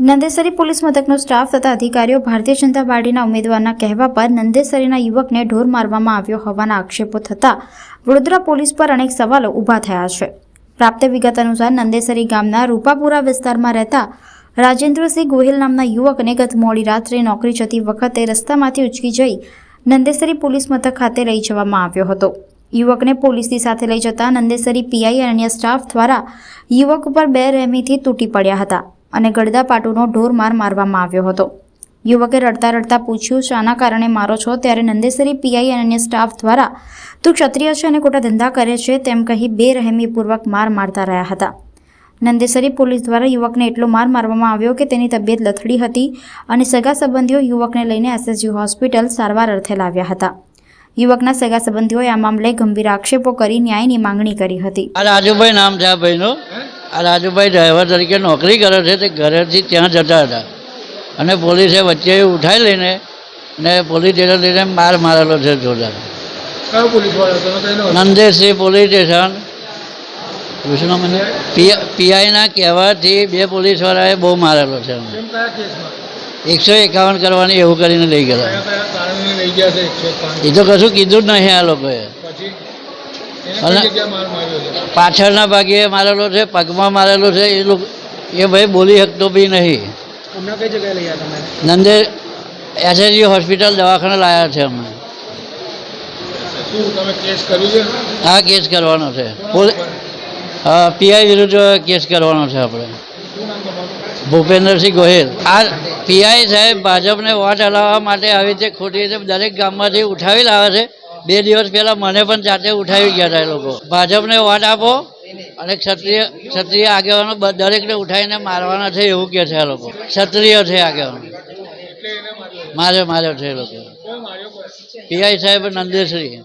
Nandesari police મથકનો staff તથા અધિકારીઓ ભારતીય જનતા પાર્ટીના ઉમેદવારના કહેવા પર નંદેસરીના યુવકને ઢોર મારવામાં આવ્યો હોવાના આક્ષેપો થતાં વડોદરા પોલીસ પર અનેક સવાલો ઊભા થયા છે. પ્રાપ્ત વિગત અનુસાર નંદેસરી ગામના રૂપાપુરા વિસ્તારમાં રહેતા રાજેન્દ્રસિંહ ગોહિલ નામના યુવકને ગત મોડી રાત્રે નોકરી જતી વખતે રસ્તામાંથી ઉચકી જઈ નંદેસરી પોલીસ મથક ખાતે લઈ જવામાં આવ્યો હતો. યુવકને પોલીસની સાથે લઈ જતા નંદેસરી પીઆઈ અને અન્ય સ્ટાફ દ્વારા યુવક ઉપર બે રહેમીથી તૂટી પડ્યા હતા અને ગળદા પાટુનો ઢોર માર મારવામાં આવ્યો હતો. યુવકે રડતા રડતા પૂછ્યું, શાના કારણે મારો છો? ત્યારે નંદેસરી પીઆઈ અને અન્ય સ્ટાફ દ્વારા, તું ક્ષત્રિય છે અને ખોટા ધંધા કરે છે, તેમ કહી બે રહેમીપૂર્વક માર મારતા રહ્યા હતા. નંદેસરી પોલીસ દ્વારા યુવકને એટલો માર મારવામાં આવ્યો કે તેની તબિયત લથડી હતી અને સગા સંબંધીઓ યુવકને લઈને એસએસજી હોસ્પિટલ સારવાર અર્થે લાવ્યા હતા. યુવકના સગા સંબંધીઓએ આ મામલે ગંભીર આક્ષેપો કરી ન્યાયની માંગણી કરી હતી. આ રાજુભાઈ નામ છે આ ભાઈનું. આ રાજુભાઈ ડ્રાઈવર તરીકે નોકરી કરે છે તે ઘરેથી ત્યાં જતા હતા. અને પોલીસે વચ્ચે ઉઠાઈ લઈને ને પોલીસ સ્ટેશન લઈને માર મારેલો છે જોરદાર. કયો પોલીસ સ્ટેશન. પૂછનો મને. પીઆઈના કહેવાથી બે પોલીસવાળાએ બહુ મારેલો છે એકસો એકાવન કરવાની એવું કરીને લઈ ગયેલા. કયા કયા કારણે લઈ ગયા છે એકસો પાંચ. એ તો કશું કીધું જ નહીં આ લોકોએ. પછી? એને અને- કઈ જગ્યાએ માર માર્યો છે? પાછળના ભાગે મારેલો છે પગમાં મારેલો છે એ લોકો એ ભાઈ બોલી શકતો બી નહીં. હમણાં કઈ જગ્યાએ લઈ ગયા તમે? નંદે એસએસજી હોસ્પિટલ દવાખાને લાવ્યા છે અમે. શું તમે કેસ કર્યું છે? આ કેસ કરવાનો છે. પીઆઈ વિરુદ્ધ કેસ કરવાનો છે આપણે. શું નામ તમારું ભૂપેન્દ્રસિંહ ગોહિલ. આ પીઆઈ સાહેબ ભાજપને વોટ હલાવવા માટે આવી રીતે ખોટી રીતે દરેક ગામમાંથી ઉઠાવી લાવે છે. બે દિવસ પહેલા મને પણ જાતે ઉઠાવી ગયા હતા એ લોકો. ભાજપને વોટ આપો અને ક્ષત્રિય ક્ષત્રિય આગેવાનો દરેકને ઉઠાવીને મારવાના છે એવું કહે છે આ લોકો. ક્ષત્રિય છે આગેવાનો. મારે માર્યો છે એ લોકો? પીઆઈ સાહેબ નંદેશ્રી.